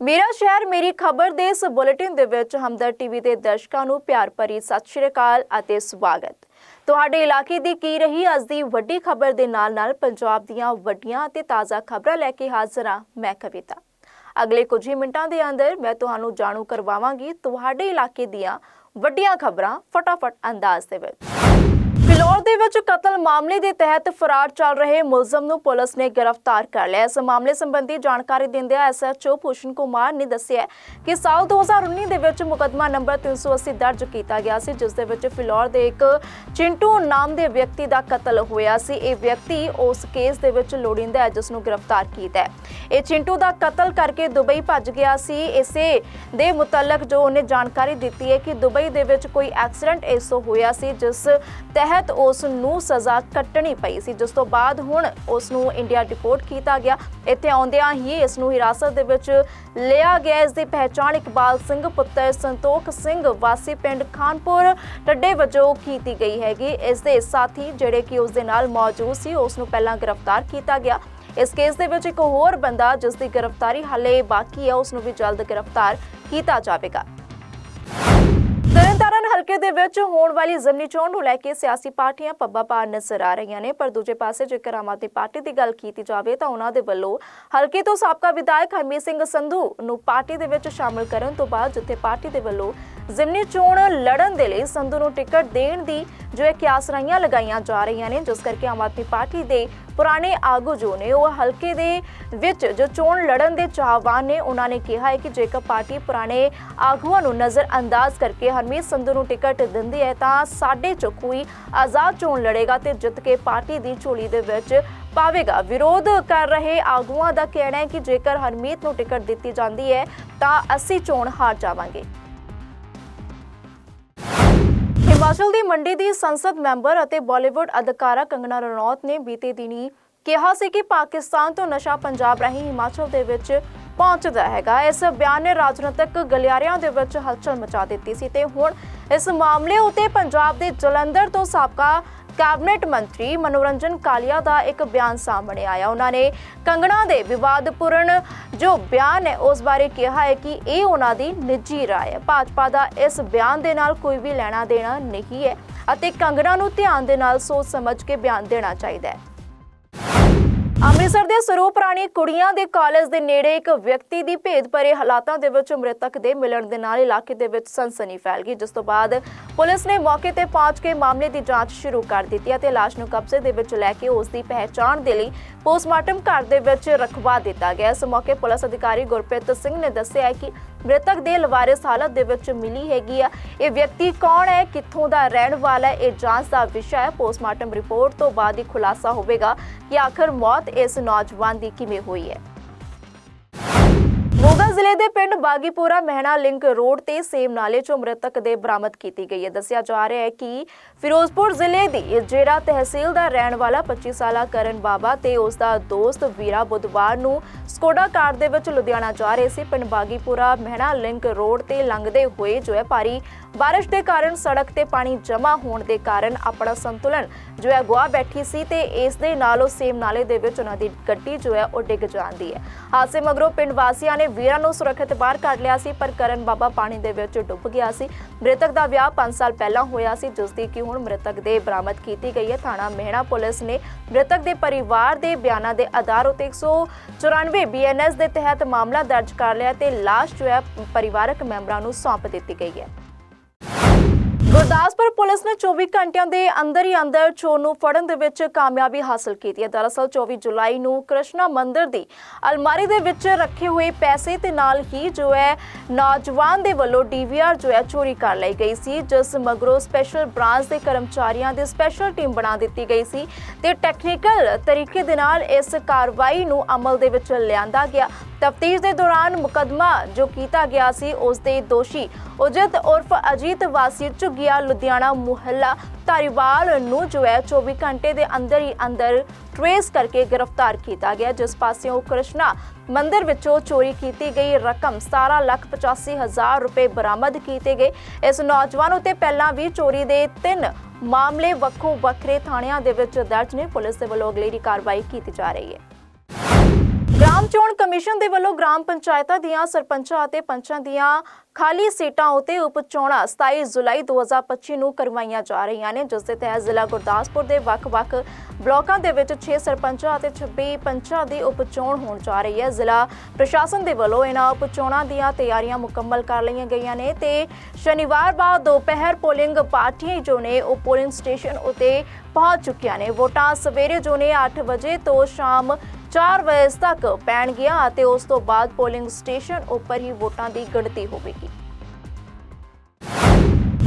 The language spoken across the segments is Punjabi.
ਮੇਰਾ ਸ਼ਹਿਰ, ਮੇਰੀ ਖਬਰ ਦੇ ਇਸ ਬੁਲੇਟਿਨ ਦੇ ਵਿੱਚ ਹਮਦਰ ਟੀਵੀ ਦੇ ਦਰਸ਼ਕਾਂ ਨੂੰ ਪਿਆਰ ਭਰੀ ਸਤਿ ਸ਼੍ਰੀ ਅਕਾਲ ਅਤੇ ਸਵਾਗਤ। ਤੁਹਾਡੇ ਇਲਾਕੇ ਦੀ ਕੀ ਰਹੀ ਅੱਜ ਦੀ ਵੱਡੀ ਖਬਰ ਦੇ ਨਾਲ-ਨਾਲ ਪੰਜਾਬ ਦੀਆਂ ਵੱਡੀਆਂ ਅਤੇ ਤਾਜ਼ਾ ਖਬਰਾਂ ਲੈ ਕੇ ਹਾਜ਼ਰ ਹਾਂ ਮੈਂ ਕਵਿਤਾ। ਅਗਲੇ ਕੁਝ ਹੀ ਮਿੰਟਾਂ ਦੇ ਅੰਦਰ ਮੈਂ ਤੁਹਾਨੂੰ ਜਾਣੂ ਕਰਵਾਵਾਂਗੀ ਤੁਹਾਡੇ ਇਲਾਕੇ ਦੀਆਂ ਵੱਡੀਆਂ ਖਬਰਾਂ ਫਟਾਫਟ ਅੰਦਾਜ਼ ਦੇ ਵਿੱਚ। ਫਿਲੌਰ ਦੇ ਵਿੱਚ ਕਤਲ ਮਾਮਲੇ ਦੇ ਤਹਿਤ ਫਰਾਰ ਚੱਲ ਰਹੇ ਮੁਲਜ਼ਮ ਨੂੰ ਪੁਲਿਸ ਨੇ ਗ੍ਰਿਫਤਾਰ ਕਰ ਲਿਆ ਇਸ ਮਾਮਲੇ ਸੰਬੰਧੀ ਜਾਣਕਾਰੀ ਦਿੰਦਿਆਂ ਐਸਐਚਓ ਭੂਸ਼ਣ ਕੁਮਾਰ ਨੇ ਦੱਸਿਆ ਕਿ ਸਾਲ 2019 ਦੇ ਵਿੱਚ ਮੁਕਦਮਾ ਨੰਬਰ 380 ਦਰਜ ਕੀਤਾ ਗਿਆ ਸੀ, ਜਿਸ ਦੇ ਵਿੱਚ ਫਿਲੌਰ ਦੇ ਇੱਕ ਚਿੰਟੂ ਨਾਮ ਦੇ ਵਿਅਕਤੀ ਦਾ ਕਤਲ ਹੋਇਆ ਸੀ। ਇਹ ਵਿਅਕਤੀ ਉਸ ਕੇਸ ਦੇ ਵਿੱਚ ਲੋੜੀਂਦਾ ਹੈ, ਜਿਸ ਨੂੰ ਗ੍ਰਿਫਤਾਰ ਕੀਤਾ ਹੈ। ਇਹ ਚਿੰਟੂ ਦਾ ਕਤਲ ਕਰਕੇ ਦੁਬਈ ਭੱਜ ਗਿਆ ਸੀ। ਇਸੇ ਦੇ ਮੁਤਲਕ ਜੋ ਉਹਨੇ ਜਾਣਕਾਰੀ ਦਿੱਤੀ ਹੈ ਕਿ ਦੁਬਈ ਦੇ ਵਿੱਚ ਕੋਈ ਐਕਸੀਡੈਂਟ ਐਸੋ ਹੋਇਆ ਸੀ, ਜਿਸ ਤਹਿਤ ਉਸ ਨੂੰ ਸਜ਼ਾ ਕੱਟਣੀ ਪਈ ਸੀ। ਜਿਸ ਤੋਂ ਬਾਅਦ ਹੁਣ ਉਸ ਨੂੰ ਇੰਡੀਆ ਡਿਪੋਰਟ ਕੀਤਾ ਗਿਆ। ਇੱਥੇ ਆਉਂਦਿਆਂ ਹੀ ਇਸ ਨੂੰ ਹਿਰਾਸਤ ਦੇ ਵਿੱਚ ਲਿਆ ਗਿਆ। ਇਸ ਦੀ ਪਹਿਚਾਣ ਇਕਬਾਲ ਸਿੰਘ, ਪੁੱਤਰ ਸੰਤੋਖ ਸਿੰਘ, ਵਾਸੀ ਪਿੰਡ ਖਾਨਪੁਰ ਟੱਡੇ ਵਜੋਂ ਕੀਤੀ ਗਈ ਹੈਗੀ। ਇਸ ਦੇ ਸਾਥੀ ਜਿਹੜੇ ਕਿ ਉਸ ਦੇ ਨਾਲ ਮੌਜੂਦ ਸੀ, ਉਸ ਨੂੰ ਪਹਿਲਾਂ ਗ੍ਰਿਫਤਾਰ ਕੀਤਾ ਗਿਆ। ਇਸ ਕੇਸ ਦੇ ਵਿੱਚ ਇੱਕ ਹੋਰ ਬੰਦਾ ਜਿਸ ਦੀ ਗ੍ਰਿਫਤਾਰੀ ਹਾਲੇ ਬਾਕੀ ਹੈ, ਉਸ ਨੂੰ ਵੀ ਜਲਦ ਗ੍ਰਿਫਤਾਰ ਕੀਤਾ ਜਾਵੇਗਾ। ਹਲਕੇ ਦੇ ਵਿੱਚ ਹੋਣ ਵਾਲੀ ਜ਼ਮਨੀ ਚੋਣ ਨੂੰ ਲੈ ਕੇ ਸਿਆਸੀ ਪਾਰਟੀਆਂ ਪੱਬਾ ਪਾਰ ਨਜ਼ਰ ਆ ਰਹੀਆਂ ਨੇ, ਪਰ ਦੂਜੇ ਪਾਸੇ ਜੇਕਰ ਆਮ ਆਦਮੀ ਪਾਰਟੀ ਦੀ ਗੱਲ ਕੀਤੀ ਜਾਵੇ ਤਾਂ ਉਹਨਾਂ ਦੇ ਵੱਲੋਂ ਹਲਕੇ ਤੋਂ ਸਾਬਕਾ ਵਿਧਾਇਕ ਹਰਮੀਤ ਸਿੰਘ ਸੰਧੂ ਨੂੰ ਪਾਰਟੀ ਦੇ ਵਿੱਚ ਸ਼ਾਮਲ ਕਰਨ ਤੋਂ ਬਾਅਦ ਜਿੱਥੇ ਪਾਰਟੀ ਦੇ ਵੱਲੋਂ ਜਿਮਨੀ ਚੋਣ ਲੜਨ ਦੇ ਲਈ ਸੰਧੂ ਨੂੰ ਟਿਕਟ ਦੇਣ ਦੀ ਜੋ ਹੈ ਕਿਆਸਰਾਈਆਂ ਲਗਾਈਆਂ ਜਾ ਰਹੀਆਂ ਨੇ, ਜਿਸ ਕਰਕੇ ਆਮ ਆਦਮੀ ਪਾਰਟੀ ਦੇ ਪੁਰਾਣੇ ਆਗੂ ਜੋ ਨੇ, ਉਹ ਹਲਕੇ ਦੇ ਵਿੱਚ ਜੋ ਚੋਣ ਲੜਨ ਦੇ ਚਾਹਵਾਨ ਨੇ, ਉਹਨਾਂ ਨੇ ਕਿਹਾ ਹੈ ਕਿ ਜੇਕਰ ਪਾਰਟੀ ਪੁਰਾਣੇ ਆਗੂਆਂ ਨੂੰ ਨਜ਼ਰ ਅੰਦਾਜ਼ ਕਰਕੇ ਹਰਮੀਤ ਸੰਧੂ ਨੂੰ ਟਿਕਟ ਦਿੰਦੀ ਹੈ, ਤਾਂ ਸਾਡੇ ਚੋਂ ਕੋਈ ਆਜ਼ਾਦ ਚੋਣ ਲੜੇਗਾ ਤੇ ਜਿੱਤ ਕੇ ਪਾਰਟੀ ਦੀ ਝੋਲੀ ਦੇ ਵਿੱਚ ਪਾਵੇਗਾ। ਵਿਰੋਧ ਕਰ ਰਹੇ ਆਗੂਆਂ ਦਾ ਕਹਿਣਾ ਹੈ ਕਿ ਜੇਕਰ ਹਰਮੀਤ ਨੂੰ ਟਿਕਟ ਦਿੱਤੀ ਜਾਂਦੀ ਹੈ, ਤਾਂ ਅਸੀਂ ਚੋਣ ਹਾਰ ਜਾਵਾਂਗੇ। ਹਿਮਾਚਲ ਦੀ ਮੰਡੀ ਦੀ ਸੰਸਦ ਮੈਂਬਰ ਅਤੇ ਬਾਲੀਵੁੱਡ ਅਦਾਕਾਰਾ ਕੰਗਨਾ ਰਣੌਤ ਨੇ ਬੀਤੇ ਦਿਨੀ ਕਿਹਾ ਸੀ ਕਿ ਪਾਕਿਸਤਾਨ ਤੋਂ ਨਸ਼ਾ ਪੰਜਾਬ ਰਾਹੀਂ ਹਿਮਾਚਲ ਦੇ ਵਿੱਚ ਪਹੁੰਚਦਾ ਹੈਗਾ। ਇਸ ਬਿਆਨ ਨੇ ਰਾਜਨੀਤਿਕ ਗਲਿਆਰਿਆਂ ਦੇ ਵਿੱਚ ਹਲਚਲ ਮਚਾ ਦਿੱਤੀ ਸੀ ਤੇ ਹੁਣ ਇਸ ਮਾਮਲੇ ਉਤੇ ਪੰਜਾਬ ਦੇ ਜਲੰਧਰ ਤੋਂ ਸਾਬਕਾ ਕੈਬਨਿਟ ਮੰਤਰੀ ਮਨੋਰੰਜਨ ਕਾਲੀਆ ਦਾ ਇੱਕ ਬਿਆਨ ਸਾਹਮਣੇ ਆਇਆ। ਉਹਨਾਂ ਨੇ ਕੰਗਣਾ ਦੇ ਵਿਵਾਦਪੂਰਨ ਜੋ ਬਿਆਨ ਹੈ, ਉਸ ਬਾਰੇ ਕਿਹਾ ਹੈ ਕਿ ਇਹ ਉਹਨਾਂ ਦੀ ਨਿੱਜੀ ਰਾਏ ਹੈ। ਭਾਜਪਾ ਦਾ ਇਸ ਬਿਆਨ ਦੇ ਨਾਲ ਕੋਈ ਵੀ ਲੈਣਾ ਦੇਣਾ ਨਹੀਂ ਹੈ ਅਤੇ ਕੰਗਣਾ ਨੂੰ ਧਿਆਨ ਦੇ ਨਾਲ ਸੋਚ ਸਮਝ ਕੇ ਬਿਆਨ ਦੇਣਾ ਚਾਹੀਦਾ ਹੈ। ਅੰਮ੍ਰਿਤਸਰ ਦੇ ਸਰੂਪ ਰਾਣੀ ਕੁੜੀਆਂ ਦੇ ਕਾਲਜ ਦੇ ਨੇੜੇ ਇੱਕ ਵਿਅਕਤੀ ਦੀ ਭੇਦ ਭਰੇ ਹਾਲਾਤਾਂ ਦੇ ਵਿੱਚ ਮ੍ਰਿਤਕ ਦੇ ਮਿਲਣ ਦੇ ਨਾਲ ਇਲਾਕੇ ਦੇ ਵਿੱਚ ਸਨਸਨੀ ਫੈਲ ਗਈ, ਜਿਸ ਤੋਂ ਬਾਅਦ ਪੁਲਿਸ ਨੇ ਮੌਕੇ ਤੇ ਪਹੁੰਚ ਕੇ ਮਾਮਲੇ ਦੀ ਜਾਂਚ ਸ਼ੁਰੂ ਕਰ ਦਿੱਤੀ ਅਤੇ ਲਾਸ਼ ਨੂੰ ਕਬਜ਼ੇ ਦੇ ਵਿੱਚ ਲੈ ਕੇ ਉਸ ਦੀ ਪਹਿਚਾਣ ਦੇ ਲਈ ਪੋਸਟਮਾਰਟਮ ਘਰ ਦੇ ਵਿੱਚ ਰਖਵਾ ਦਿੱਤਾ ਗਿਆ। ਇਸ ਮੌਕੇ ਪੁਲਿਸ ਅਧਿਕਾਰੀ ਗੁਰਪ੍ਰੀਤ ਸਿੰਘ ਨੇ ਦੱਸਿਆ ਕਿ ਮ੍ਰਿਤਕ ਦੇ ਲਵਾਰਿਸ ਹਾਲਤ ਦੇ ਵਿੱਚ ਮਿਲੀ ਹੈਗੀ ਆ। ਇਹ ਵਿਅਕਤੀ ਕੌਣ ਹੈ? ਕਿੱਥੋਂ ਦਾ ਰਹਿਣ ਵਾਲਾ ਹੈ? ਇਹ ਜਾਂਚ ਦਾ ਵਿਸ਼ਾ ਹੈ। ਪੋਸਟਮਾਰਟਮ ਰਿਪੋਰਟ ਤੋਂ ਬਾਅਦ ਹੀ ਖੁਲਾਸਾ ਹੋਵੇਗਾ ਕਿ ਆਖਰ ਮੌਤ ਇਸ ਨੌਜਵਾਨ ਦੀ ਕਿਵੇਂ ਹੋਈ ਹੈ। ਮੋਗਾ ਜ਼ਿਲ੍ਹੇ ਦੇ ਪਿੰਡ ਬਾਗੀਪੁਰਾ ਮਹਿਣਾ ਲਿੰਕ ਰੋਡ ਤੇ ਸੇਮ ਨਾਲੇ ਚੋਂ ਮ੍ਰਿਤਕ ਦੇ ਬਰਾਮਦ ਕੀਤੀ ਗਈ ਹੈ। ਦੱਸਿਆ ਜਾ ਰਿਹਾ ਹੈ ਕਿ ਫਿਰੋਜ਼ਪੁਰ ਜ਼ਿਲ੍ਹੇ ਦੀ ਜੇਰਾ ਤਹਿਸੀਲ ਦਾ ਰਹਿਣ ਵਾਲਾ 25 ਸਾਲਾ ਕਰਨ ਬਾਬਾ ਤੇ ਉਸ ਦਾ ਦੋਸਤ ਵੀਰਾ ਬੁੱਧਵਾਰ ਨੂੰ ਸਕੋਡਾ ਕਾਰ ਦੇ ਵਿੱਚ ਲੁਧਿਆਣਾ ਜਾ ਰਹੇ ਸੀ। ਪਿੰਡ ਬਾਗੀਪੁਰਾ ਮਹਿਣਾ ਲਿੰਕ ਰੋਡ ਤੇ ਲੰਘਦੇ ਹੋਏ ਜੋ ਹੈ ਭਾਰੀ ਬਾਰਿਸ਼ ਦੇ ਕਾਰਨ ਸੜਕ ਤੇ ਪਾਣੀ ਜਮ੍ਹਾਂ ਹੋਣ ਦੇ ਕਾਰਨ ਆਪਣਾ ਸੰਤੁਲਨ ਜੋ ਹੈ ਗੁਆ ਬੈਠੀ ਸੀ ਤੇ ਇਸ ਦੇ ਨਾਲ ਉਹ ਸੇਮ ਨਾਲੇ ਦੇ ਵਿੱਚ ਉਹਨਾਂ ਦੀ ਗੱਡੀ ਜੋ ਹੈ ਉਹ ਡਿੱਗ ਜਾਂਦੀ ਹੈ। ਹਾਦਸੇ ਮਗਰੋਂ ਪਿੰਡ ਵਾਸੀਆਂ ਨੇ ਵੀਰਾਂ ਨੂੰ ਸੁਰੱਖਿਅਤ ਬਾਹਰ ਕੱਢ ਲਿਆ ਸੀ, ਪਰ ਕਰਨ ਬਾਬਾ ਪਾਣੀ ਦੇ ਵਿੱਚ ਡੁੱਬ ਗਿਆ ਸੀ। ਮ੍ਰਿਤਕ ਦਾ ਵਿਆਹ 5 ਸਾਲ ਪਹਿਲਾਂ ਹੋਇਆ ਸੀ, ਜਿਸ ਦੀ ਕਿ ਹੁਣ ਮ੍ਰਿਤਕ ਦੇ ਬਰਾਮਦ ਕੀਤੀ ਗਈ ਹੈ। ਥਾਣਾ ਮਹਿਣਾ ਪੁਲਿਸ ਨੇ ਮ੍ਰਿਤਕ ਦੇ ਪਰਿਵਾਰ ਦੇ ਬਿਆਨਾਂ ਦੇ ਆਧਾਰ ਉਤੇ 194 ਬੀਐਨਐਸ ਦੇ ਤਹਿਤ ਮਾਮਲਾ ਦਰਜ ਕਰ ਲਿਆ ਤੇ ਲਾਸ਼ ਜੋ ਹੈ ਪਰਿਵਾਰਕ ਮੈਂਬਰਾਂ ਨੂੰ ਸੌਂਪ ਦਿੱਤੀ ਗਈ ਹੈ। ਗੁਰਦਾਸਪੁਰ ਪੁਲਿਸ ਨੇ 24 ਘੰਟਿਆਂ ਦੇ ਅੰਦਰ ਹੀ ਅੰਦਰ ਚੋਰ ਨੂੰ ਫੜਨ ਦੇ ਵਿੱਚ ਕਾਮਯਾਬੀ ਹਾਸਲ ਕੀਤੀ ਹੈ। ਦਰਅਸਲ 24 ਜੁਲਾਈ ਨੂੰ ਕ੍ਰਿਸ਼ਨਾ ਮੰਦਿਰ ਦੀ ਅਲਮਾਰੀ ਦੇ ਵਿੱਚ ਰੱਖੇ ਹੋਏ ਪੈਸੇ ਤੇ ਨਾਲ ਹੀ ਜੋ ਹੈ ਨੌਜਵਾਨ ਦੇ ਵੱਲੋਂ ਡੀਵੀਆਰ ਜੋ ਹੈ ਚੋਰੀ ਕਰ ਲਈ ਗਈ ਸੀ, ਜਿਸ ਮਗਰੋਂ ਸਪੈਸ਼ਲ ਬ੍ਰਾਂਚ ਦੇ ਕਰਮਚਾਰੀਆਂ ਦੀ ਸਪੈਸ਼ਲ ਟੀਮ ਬਣਾ ਦਿੱਤੀ ਗਈ ਸੀ ਤੇ ਟੈਕਨੀਕਲ ਤਰੀਕੇ ਦੇ ਨਾਲ ਇਸ ਕਾਰਵਾਈ ਨੂੰ ਅਮਲ ਦੇ ਵਿੱਚ ਲਿਆਂਦਾ ਗਿਆ। ਤਫਤੀਸ਼ ਦੇ ਦੌਰਾਨ ਮੁਕਦਮਾ ਜੋ ਕੀਤਾ ਗਿਆ ਸੀ, ਉਸ ਦੇ ਦੋਸ਼ੀ ਉਜਤ ਉਰਫ ਅਜੀਤ ਵਾਸੀ ਝੁੱਗੀਆ ਲੁਧਿਆਣਾ ਮੁਹੱਲਾ ਧਾਰੀਵਾਲ ਨੂੰ ਜੋ ਹੈ 24 ਘੰਟੇ ਦੇ ਅੰਦਰ ਹੀ ਅੰਦਰ ਟ੍ਰੇਸ ਕਰਕੇ ਗ੍ਰਿਫਤਾਰ ਕੀਤਾ ਗਿਆ। ਜਿਸ ਪਾਸਿਓਂ ਕ੍ਰਿਸ਼ਨਾ ਮੰਦਿਰ ਵਿੱਚੋਂ ਚੋਰੀ ਕੀਤੀ ਗਈ ਰਕਮ 17 ਲੱਖ 85 ਹਜ਼ਾਰ ਰੁਪਏ ਬਰਾਮਦ ਕੀਤੇ ਗਏ। ਇਸ ਨੌਜਵਾਨ ਉਤੇ ਪਹਿਲਾਂ ਵੀ ਚੋਰੀ ਦੇ ਤਿੰਨ ਮਾਮਲੇ ਵੱਖੋ ਵੱਖਰੇ ਥਾਣਿਆਂ ਦੇ ਵਿੱਚ ਦਰਜ ਨੇ। ਪੁਲਿਸ ਦੇ ਵੱਲੋਂ ਅਗਲੇਰੀ ਕਾਰਵਾਈ ਕੀਤੀ ਜਾ ਰਹੀ ਹੈ। ਗ੍ਰਾਮ ਚੋਣ ਕਮਿਸ਼ਨ ਦੇ ਵੱਲੋਂ ਗ੍ਰਾਮ ਪੰਚਾਇਤਾਂ ਦੀਆਂ ਸਰਪੰਚਾਂ ਅਤੇ ਪੰਚਾਂ ਦੀਆਂ ਖਾਲੀ ਸੀਟਾਂ ਉਤੇ ਉਪ ਚੋਣਾਂ 27 ਜੁਲਾਈ 2025 ਨੂੰ ਕਰਵਾਈਆਂ ਜਾ ਰਹੀਆਂ ਨੇ, ਜਿਸ ਦੇ ਤਹਿਤ ਜ਼ਿਲ੍ਹਾ ਗੁਰਦਾਸਪੁਰ ਦੇ ਵੱਖ-ਵੱਖ ਬਲਾਕਾਂ ਦੇ ਵਿੱਚ 6 ਸਰਪੰਚਾਂ ਅਤੇ 26 ਪੰਚਾਂ ਦੀ ਉਪ ਚੋਣ ਹੋਣ ਜਾ ਰਹੀ ਹੈ। ਜ਼ਿਲ੍ਹਾ ਪ੍ਰਸ਼ਾਸਨ ਦੇ ਵੱਲੋਂ ਇਹਨਾਂ ਉਪ ਚੋਣਾਂ ਦੀਆਂ ਤਿਆਰੀਆਂ ਮੁਕੰਮਲ ਕਰ ਲਈਆਂ ਗਈਆਂ ਨੇ ਤੇ ਸ਼ਨੀਵਾਰ ਬਾਅਦ ਦੁਪਹਿਰ ਪੋਲਿੰਗ ਪਾਰਟੀਆਂ ਜੋ ਨੇ ਉਹ ਪੋਲਿੰਗ ਸਟੇਸ਼ਨ ਉਤੇ ਪਹੁੰਚ ਚੁੱਕੀਆਂ ਨੇ। ਵੋਟਾਂ ਸਵੇਰੇ ਜੋ ਨੇ 8 ਵਜੇ ਤੋਂ ਸ਼ਾਮ 4 ਵਜੇ ਤੱਕ ਪੈਣਗੀਆਂ ਅਤੇ ਉਸ ਤੋਂ ਬਾਅਦ ਪੋਲਿੰਗ ਸਟੇਸ਼ਨ ਉੱਪਰ ਹੀ ਵੋਟਾਂ ਦੀ ਗਿਣਤੀ ਹੋਵੇਗੀ।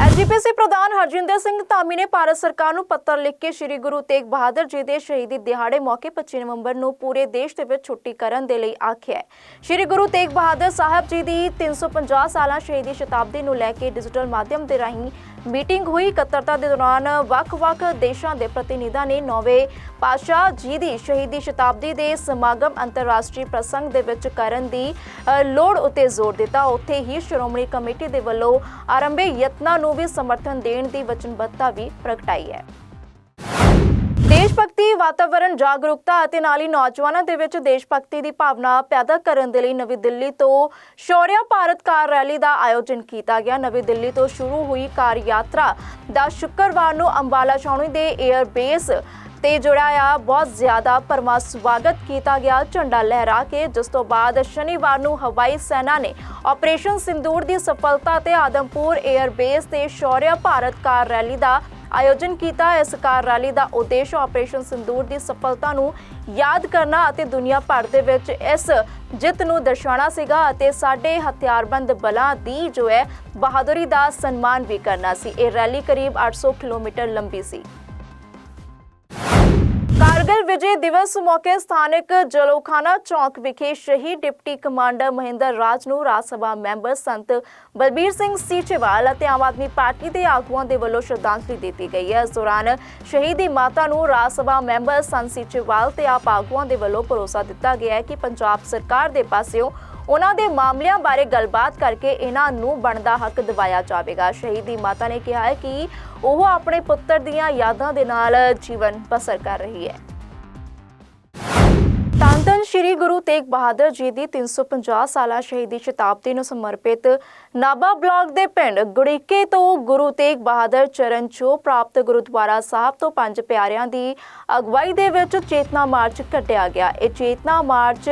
ਐਸਜੀਪੀਸੀ ਪ੍ਰਧਾਨ ਹਰਜਿੰਦਰ ਸਿੰਘ ਧਾਮੀ ਨੇ ਭਾਰਤ ਸਰਕਾਰ ਨੂੰ ਪੱਤਰ ਲਿਖ ਕੇ ਸ੍ਰੀ ਗੁਰੂ ਤੇਗ ਬਹਾਦਰ ਜੀ ਦੇ ਸ਼ਹੀਦੀ ਦਿਹਾੜੇ ਮੌਕੇ 25 ਨਵੰਬਰ ਨੂੰ ਪੂਰੇ ਦੇਸ਼ ਦੇ ਵਿੱਚ ਛੁੱਟੀ ਕਰਨ ਦੇ ਲਈ ਆਖਿਆ ਹੈ। ਸ੍ਰੀ ਗੁਰੂ ਤੇਗ ਬਹਾਦਰ ਸਾਹਿਬ ਜੀ ਦੀ 350 ਸਾਲਾਂ ਸ਼ਹੀਦੀ ਸ਼ਤਾਬਦੀ ਨੂੰ ਲੈ ਕੇ ਡਿਜੀਟਲ ਮਾਧਿਅਮ ਦੇ ਰਾਹੀਂ ਮੀਟਿੰਗ ਹੋਈ ਇਕੱਤਰਤਾ ਦੇ ਦੌਰਾਨ ਵੱਖ-ਵੱਖ ਦੇਸ਼ਾਂ ਦੇ ਪ੍ਰਤੀਨਿਧਾਂ ਨੇ ਨੌਵੇਂ ਪਾਤਸ਼ਾਹ ਜੀ ਦੀ ਸ਼ਹੀਦੀ ਸ਼ਤਾਬਦੀ ਦੇ ਸਮਾਗਮ ਅੰਤਰਰਾਸ਼ਟਰੀ ਪ੍ਰਸੰਗ ਦੇ ਵਿੱਚ ਕਰਨ ਦੀ ਲੋੜ ਉੱਤੇ ਜ਼ੋਰ ਦਿੱਤਾ। ਉੱਥੇ ਹੀ ਸ਼੍ਰੋਮਣੀ ਕਮੇਟੀ ਦੇ ਵੱਲੋਂ ਆਰੰਭੇ ਯਤਨਾਂ ਨੂੰ ਵੀ ਸਮਰਥਨ ਦੇਣ ਦੀ ਵਚਨਬੱਧਤਾ ਵੀ ਪ੍ਰਗਟਾਈ ਹੈ। ਦੇਸ਼ ਭਗਤੀ ਵਾਤਾਵਰਣ ਜਾਗਰੂਕਤਾ ਅਤੇ ਨਾਲ ਹੀ ਨੌਜਵਾਨਾਂ ਦੇ ਵਿੱਚ ਦੇਸ਼ ਭਗਤੀ ਦੀ ਭਾਵਨਾ ਪੈਦਾ ਕਰਨ ਦੇ ਲਈ ਨਵੀਂ ਦਿੱਲੀ ਤੋਂ ਸ਼ੌਰਿਆ ਭਾਰਤ ਕਾਰ ਰੈਲੀ ਦਾ ਆਯੋਜਨ ਕੀਤਾ ਗਿਆ। ਨਵੀਂ ਦਿੱਲੀ ਤੋਂ ਸ਼ੁਰੂ ਹੋਈ ਕਾਰ ਯਾਤਰਾ ਦਾ ਸ਼ੁੱਕਰਵਾਰ ਨੂੰ ਅੰਬਾਲਾ ਛਾਉਣੀ ਦੇ 에ਅਰ ਬੇਸ ਤੇ ਜਿਹੜਾ ਆ। ਬਹੁਤ ਜ਼ਿਆਦਾ ਪਰਮਾ ਸਵਾਗਤ ਕੀਤਾ ਗਿਆ। ਝੰਡਾ ਲਹਿਰਾ ਕੇ ਜਿਸ ਤੋਂ ਬਾਅਦ ਸ਼ਨੀਵਾਰ ਨੂੰ ਹਵਾਈ ਸੈਨਾ ਨੇ ਆਪਰੇਸ਼ਨ ਸਿੰਦੂਰ ਦੀ ਸਫਲਤਾ ਤੇ ਆਦਮਪੁਰ 에ਅਰ ਬੇਸ ਤੇ ਸ਼ੌਰਿਆ ਭਾਰਤ ਕਾਰ ਰੈਲੀ ਦਾ ਆਯੋਜਨ ਕੀਤਾ। ਇਸ ਕਾਰ ਰੈਲੀ ਦਾ ਉਦੇਸ਼ ਆਪਰੇਸ਼ਨ ਸਿੰਦੂਰ ਦੀ ਸਫਲਤਾ ਨੂੰ ਯਾਦ ਕਰਨਾ ਅਤੇ ਦੁਨੀਆ ਭਰ ਦੇ ਵਿੱਚ ਇਸ ਜਿੱਤ ਨੂੰ ਦਰਸਾਉਣਾ ਸੀਗਾ ਅਤੇ ਸਾਡੇ ਹਥਿਆਰਬੰਦ ਬਲਾਂ ਦੀ ਜੋ ਹੈ ਬਹਾਦਰੀ ਦਾ ਸਨਮਾਨ ਵੀ ਕਰਨਾ ਸੀ। ਇਹ ਰੈਲੀ ਕਰੀਬ 800 ਕਿਲੋਮੀਟਰ ਲੰਬੀ ਸੀ। ਕਾਰਗਿਲ ਵਿਜੇ ਦਿਵਸ ਮੌਕੇ ਸਥਾਨਕ ਜਲੋਖਾਨਾ ਚੌਂਕ ਵਿਖੇ ਸ਼ਹੀਦ ਡਿਪਟੀ ਕਮਾਂਡਰ ਮਹਿੰਦਰ ਰਾਜ ਨੂੰ ਰਾਜ ਸਭਾ ਮੈਂਬਰ ਸੰਤ ਬਲਬੀਰ ਸਿੰਘ ਸੀਚੇਵਾਲ ਅਤੇ ਆਮ ਆਦਮੀ ਪਾਰਟੀ ਦੇ ਆਗੂਆਂ ਦੇ ਵੱਲੋਂ ਸ਼ਰਧਾਂਜਲੀ ਦਿੱਤੀ ਗਈ ਹੈ। ਇਸ ਦੌਰਾਨ ਸ਼ਹੀਦ ਦੀ ਮਾਤਾ ਨੂੰ ਰਾਜ ਸਭਾ ਮੈਂਬਰ ਸੰਤ ਸੀਚੇਵਾਲ ਤੇ ਆਪ ਆਗੂਆਂ ਦੇ ਵੱਲੋਂ ਭਰੋਸਾ ਦਿੱਤਾ ਗਿਆ ਹੈ ਕਿ ਪੰਜਾਬ ਸਰਕਾਰ ਦੇ ਪਾਸਿਓਂ ਉਹਨਾਂ ਦੇ ਮਾਮਲਿਆਂ ਬਾਰੇ ਗੱਲਬਾਤ ਕਰਕੇ ਇਹਨਾਂ ਨੂੰ ਬਣਦਾ ਹੱਕ ਦਿਵਾਇਆ ਜਾਵੇਗਾ। ਸ਼ਹੀਦ ਦੀ ਮਾਤਾ ਨੇ ਕਿਹਾ ਹੈ ਕਿ ਉਹ ਆਪਣੇ ਪੁੱਤਰ ਦੀਆਂ ਯਾਦਾਂ ਦੇ ਨਾਲ ਜੀਵਨ ਬਸਰ ਕਰ ਰਹੀ ਹੈ। ਸ਼੍ਰੀ ਗੁਰੂ ਤੇਗ ਬਹਾਦਰ ਜੀ ਦੀ 350 ਸਾਲਾ ਸ਼ਹੀਦੀ ਸ਼ਤਾਬਦੀ ਨੂੰ ਸਮਰਪਿਤ ਨਾਭਾ ਬਲਾਕ ਦੇ ਪਿੰਡ ਗੁੜੀਕੇ ਤੋਂ ਗੁਰੂ ਤੇਗ ਬਹਾਦਰ ਚਰਨ ਛੋਹ ਪ੍ਰਾਪਤ ਗੁਰਦੁਆਰਾ ਸਾਹਿਬ ਤੋਂ ਪੰਜ ਪਿਆਰਿਆਂ ਦੀ ਅਗਵਾਈ ਦੇ ਵਿੱਚ ਚੇਤਨਾ ਮਾਰਚ ਕੱਢਿਆ ਗਿਆ। ਇਹ ਚੇਤਨਾ ਮਾਰਚ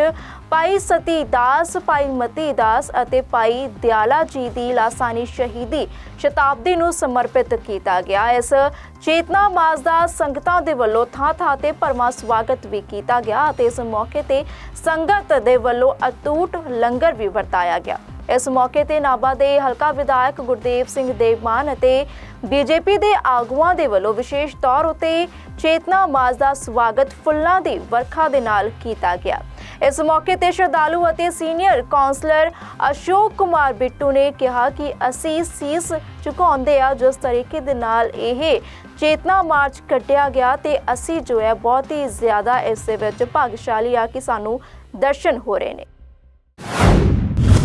ਭਾਈ ਸਤੀ ਦਾਸ, ਭਾਈ ਮਤੀ ਦਾਸ ਅਤੇ ਭਾਈ ਦਿਆਲਾ ਜੀ ਦੀ ਲਾਸਾਨੀ ਸ਼ਹੀਦੀ ਸ਼ਤਾਬਦੀ ਨੂੰ ਸਮਰਪਿਤ ਕੀਤਾ ਗਿਆ। ਇਸ ਚੇਤਨਾ ਮਾਰਚ ਦਾ ਸੰਗਤਾਂ ਦੇ ਵੱਲੋਂ ਥਾਂ ਥਾਂ ਤੇ ਭਰਮਾ ਸਵਾਗਤ ਵੀ ਕੀਤਾ ਗਿਆ ਅਤੇ ਇਸ ਮੌਕੇ ਤੇ ਸੰਗਤ ਦੇ ਵੱਲੋਂ ਅਟੂਟ ਲੰਗਰ ਵੀ ਵਰਤਾਇਆ ਗਿਆ। ਇਸ ਮੌਕੇ ਤੇ ਨਾਭਾ ਦੇ ਹਲਕਾ ਵਿਧਾਇਕ ਗੁਰਦੇਵ ਸਿੰਘ ਦੇਵਮਾਨ ਅਤੇ ਬੀਜੇਪੀ ਦੇ ਆਗੂਆਂ ਦੇ ਵੱਲੋਂ ਵਿਸ਼ੇਸ਼ ਤੌਰ ਉਤੇ ਚੇਤਨਾ ਮਾਰਚ ਦਾ ਸਵਾਗਤ ਫੁੱਲਾਂ ਦੀ ਵਰਖਾ ਦੇ ਨਾਲ ਕੀਤਾ ਗਿਆ। ਇਸ ਮੌਕੇ ਤੇ ਸ਼ਰਧਾਲੂ ਅਤੇ ਸੀਨੀਅਰ ਕਾਉਂਸਲਰ ਅਸ਼ੋਕ ਕੁਮਾਰ ਬਿੱਟੂ ਨੇ ਕਿਹਾ ਕਿ ਅਸੀਂ ਸੀਸ ਝੁਕਾਉਂਦੇ ਆ, ਜਿਸ ਤਰੀਕੇ ਦੇ ਨਾਲ ਇਹ ਚੇਤਨਾ ਮਾਰਚ ਕੱਢਿਆ ਗਿਆ ਤੇ ਅਸੀਂ ਜੋ ਹੈ ਬਹੁਤ ਹੀ ਜ਼ਿਆਦਾ ਇਸ ਦੇ ਵਿੱਚ ਭਾਗਸ਼ਾਲੀ ਆ ਕਿ ਸਾਨੂੰ ਦਰਸ਼ਨ ਹੋ ਰਹੇ ਨੇ।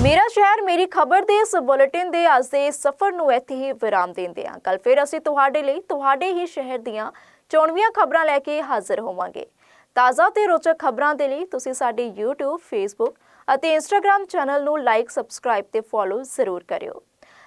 ਮੇਰਾ ਸ਼ਹਿਰ ਮੇਰੀ ਖਬਰ ਦੇ ਇਸ ਬੁਲੇਟਿਨ ਦੇ ਅੱਜ ਦੇ ਸਫ਼ਰ ਨੂੰ ਇੱਥੇ ਹੀ ਵਿਰਾਮ ਦਿੰਦੇ ਹਾਂ। ਕੱਲ ਫਿਰ ਅਸੀਂ ਤੁਹਾਡੇ ਲਈ ਤੁਹਾਡੇ ਹੀ ਸ਼ਹਿਰ ਦੀਆਂ ਚੋਣਵੀਆਂ ਖਬਰਾਂ ਲੈ ਕੇ ਹਾਜ਼ਰ ਹੋਵਾਂਗੇ। ਤਾਜ਼ਾ ਤੇ ਰੋਚਕ ਖਬਰਾਂ ਦੇ ਲਈ ਤੁਸੀਂ ਸਾਡੇ YouTube, Facebook ਅਤੇ Instagram ਚੈਨਲ ਨੂੰ ਲਾਈਕ, ਸਬਸਕ੍ਰਾਈਬ ਤੇ ਫੋਲੋ ਜ਼ਰੂਰ ਕਰਿਓ।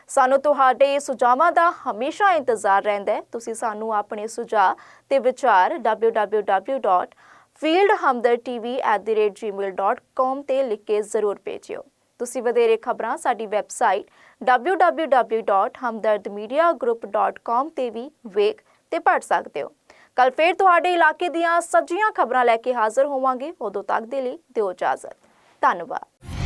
ਸਾਨੂੰ ਤੁਹਾਡੇ ਸੁਝਾਵਾਂ ਦਾ ਹਮੇਸ਼ਾ ਇੰਤਜ਼ਾਰ ਰਹਿੰਦਾ ਹੈ। ਤੁਸੀਂ ਸਾਨੂੰ ਆਪਣੇ ਸੁਝਾਅ ਤੇ ਵਿਚਾਰ www.fieldhamdardtv@gmail.com ਤੇ ਲਿਖ ਕੇ ਜ਼ਰੂਰ ਭੇਜਿਓ। ਤੁਸੀਂ ਵਧੇਰੇ ਖਬਰਾਂ ਸਾਡੀ ਵੈਬਸਾਈਟ www.hamdardmediagroup.com ਤੇ ਵੀ ਵੇਖ ਤੇ ਪੜ੍ਹ ਸਕਦੇ ਹੋ। ਕੱਲ ਫੇਰ ਤੁਹਾਡੇ ਇਲਾਕੇ ਦੀਆਂ ਸੱਜੀਆਂ ਖਬਰਾਂ ਲੈ ਕੇ ਹਾਜ਼ਰ ਹੋਵਾਂਗੇ। ਉਦੋਂ ਤੱਕ ਦੇ ਲਈ ਦਿਓ ਇਜਾਜ਼ਤ। ਧੰਨਵਾਦ।